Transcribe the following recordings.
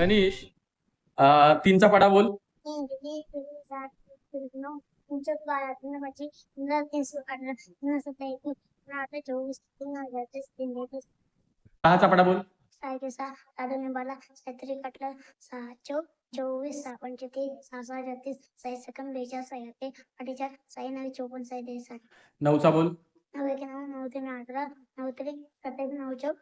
तनिष तीनचा पाडा बोल. सहाचा पाडा बोल. सहा सहा साडे बारा सातरी अठरा सहा चौ चोवीस सहा छत्तीस चोपन्न ते साठ नऊचा बोल. नऊ एक नऊ नऊ तीन अठरा नऊ तरी सत्तावीस नऊ चौक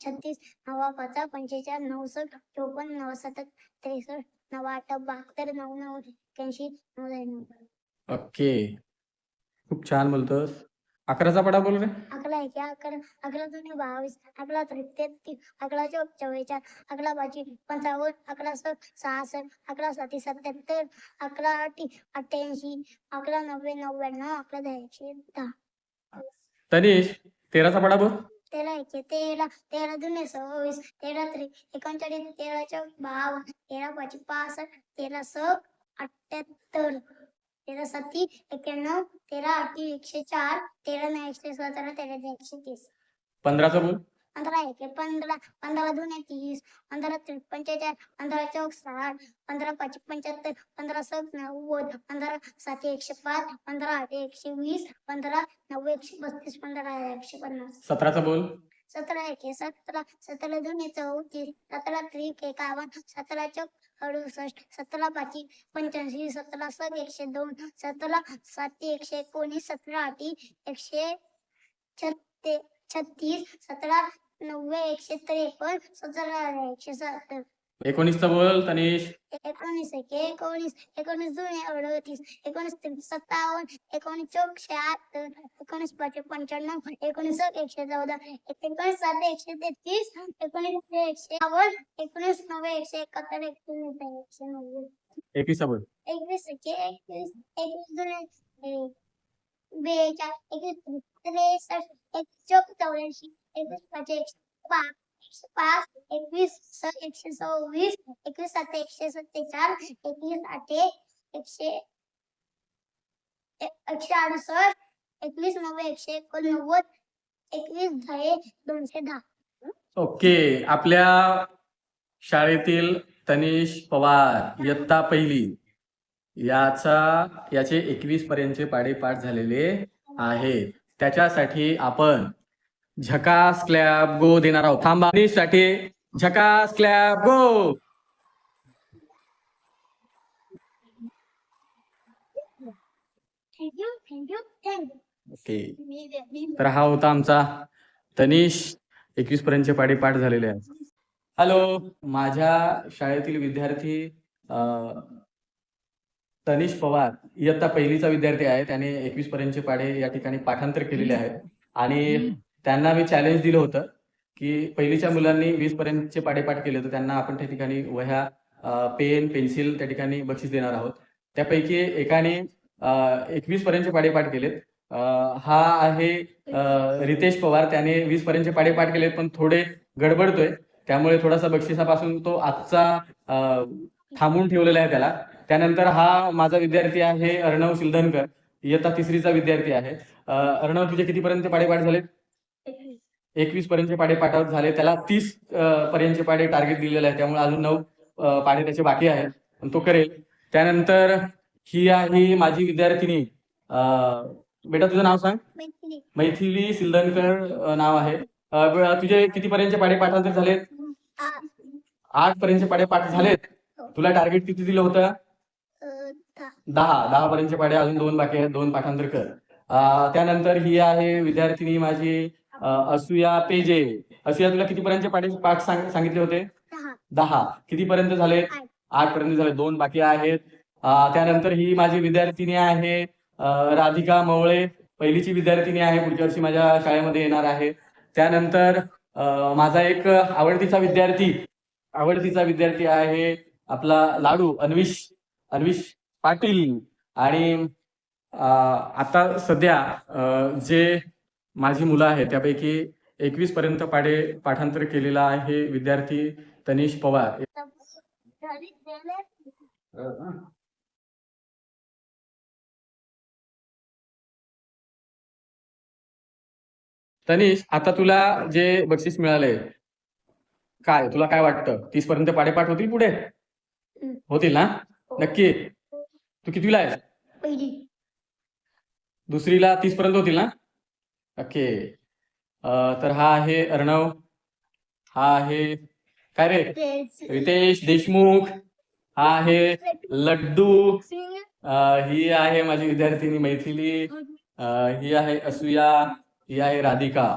छत्तीस नवा पाच पंचेचाळीस नऊसष्ट चोपन्न नऊ सात त्रेसष्ट नऊ आठ बहात्तर नऊ नऊ एक्याऐंशी नऊ ओके. खूप छान बोलतोस. अकराचा पाडा बोल रे. अकरा एक अकरा अकरा दोन्ही बावीस अकरा त्रिक तेहतीस अकरा चौक चव्वेचाळीस अकरा पाचशे पंचावन्न अकरा सहा सहासष्ट अकरा साती सत्याहत्तर अकरा आठी अठ्ठ्याऐंशी अकरा नव्वे नव्याण्णव अकरा दहा एकशे दहा. तनिष तेराचा पाडा बोल. तेरा एकशे तेरा तेरा दुने सव्वीस तेरा त्रि एकोणचाळीस तेरा चौक बावन्न तेरा पाच पासष्ट तेरा सक अठ्ठ्याहत्तर तेरा साती एक्क्याण्णव तेरा आठी एकशे चार तेरा नऊ एकशे सतरा तेरा एकशे तीस. पंधराचा बोल पंधरा एके पंधरा पंधरा दोन तीस पंधरा पंचेचाळीस पंधरा चौक साठ पंधरा पाच पंच्याहत्तर पंधरा सक नव्वद पंधरा सात एकशे पाच पंधरा आठ एकशे वीस पंधरा नव्वद एकशे पस्तीस पंधरा एकशे पन्नास. सतराचा बोल. सतरा एके सतरा सतरा दोन चौतीस सतरा त्रिक एकावन्न सतरा चौक अडुसष्ट सतरा पाची पंच्याऐंशी सतरा सात एकशे दोन सतरा सात एकशे एकोणीस सतरा आठी एकशे छत्ते छत्तीस सतरा नव्वे एकशे त्रेपन्न सतरा एकशे सत्तर. एकोणीसचा बोल तनिष. एकोणीस एके एकोणीस एकोणीस दोन अडतीस एकोणीस सत्तावन्न एकोणीस चौक शहात्तर एकोणीस पाचशे पंच्याण्णव एकोणीस एक एकशे चौदा एकोणीस सात एकशे तेहतीस एकोणीस एकशे बावन्न एकोणीस नव्वे एकशे एकाहत्तर एकोणीस एकशे नव्वद. एकवीसचा बोल. एकवीस एके एकवीस एकवीस दोन बेचाळीस एकवीस त्रेसष्ट एक चौक चौऱ्याऐंशी एकवीस पाच एकशे पाच एकशे पाच एकवीस स एकशे सव्वीस एकवीस सात एकशे सत्तेचाळ एकवीस आठ एकशे एकशे अडुसष्ट एकवीस नव्वद एकशे एकोणनव्वद एकवीस दहा दोनशे दहा. ओके आपल्या शाळेतील तनिष पवार इयत्ता पहिली याचा याचे एकवीस पर्यंतचे पाडे पाठ झालेले आहे त्याच्यासाठी आपण झकास क्लॅब गो देणार आहोत थांबा. साठी झकास क्लॅब गो. ओके. तर हा होता आमचा. तनिष एकवीस पर्यंतचे पाडे पाठ झालेले आहेत. हॅलो माझ्या शाळेतील विद्यार्थी तनिष पवार इयत्ता पहिलीचा विद्यार्थी आहे. त्याने एकवीस पर्यंतचे पाढे या ठिकाणी पाठांतर केलेले आहेत. आणि त्यांना मी चॅलेंज दिलं होतं की पहिलीच्या मुलांनी वीस पर्यंतचे पाठेपाठ केले तर त्यांना आपण त्या ठिकाणी वह्या पेन पेन्सिल त्या ठिकाणी बक्षीस देणार आहोत. त्यापैकी एकाने एकवीस पर्यंतचे पाडेपाठ केलेत. हा आहे रितेश पवार. त्याने वीस पर्यंतचे पाडेपाठ केलेत पण थोडे गडबडतोय. त्यामुळे थोडासा बक्षिसापासून तो आजचा थांबून ठेवलेला आहे त्याला. त्यानंतर हा माझा विद्यार्थी आहे अर्णव सिलधनकर इयत्ता तिसरीचा विद्यार्थी आहे. अर्णव तुझे कितीपर्यंत पाडेपाठ झालेत? झाले एकवीस पर्यंतचे पाढे पाठावर झाले. त्याला तीस पर्यंतचे पाढे टार्गेट दिलेलं आहे त्यामुळे अजून नऊ पाढे त्याचे बाकी आहेत. पण तो करेल. त्यानंतर ही आहे माझी विद्यार्थिनी. बेटा तुझं नाव सांग? मैथिली. अं, नाव आहे. तुझे किती पर्यंतचे पाढे पाठांतर झालेत? आठ. पर्यंतचे पाढे पाठ झालेत? तुला टार्गेट किती दिलं होतं? दहा. दहा. पर्यंतचे पाढे अजून दोन बाकी आहेत. दोन पाठांतर कर. त्यानंतर ही आहे विद्यार्थिनी माझी असूया पेजे असूया तुला किती पर्यंतचे पाढे पाठ सांग- सांगितले होते? दहा. दहा. किती पर्यंत झाले? आठ. पर्यंत झाले. दोन बाकी आहेत. त्यानंतर ही माझी विद्यार्थिनी आहे राधिका मवळे. पहिलीची विद्यार्थिनी आहे पुढच्या वर्षी माझ्या शाळेमध्ये येणार आहे. त्यानंतर माझा एक आवडतीचा विद्यार्थी आवडतीचा विद्यार्थी आहे आपला लाडू अन्विश अन्विश पाटील. आणि आता सध्या जे माझी मुलं आहेत त्यापैकी एकवीस पर्यंत पाढे पाठांतर केलेला आहे विद्यार्थी तनिष पवार. तनिष आता तुला जे बक्षीस मिळालंय काय तुला काय वाटतं? तीस पर्यंत पाडेपाठ होतील पुढे? होतील ना? नक्की? तू कितवीला आहेस? दुसरीला तीस पर्यंत होतील ना? ओके. तर हा आहे अर्णव. हा आहे काय रे? रितेश देशमुख. हा आहे लड्डू. ही आहे माझी विद्यार्थिनी मैथिली. ही आहे असूया. ही आहे राधिका.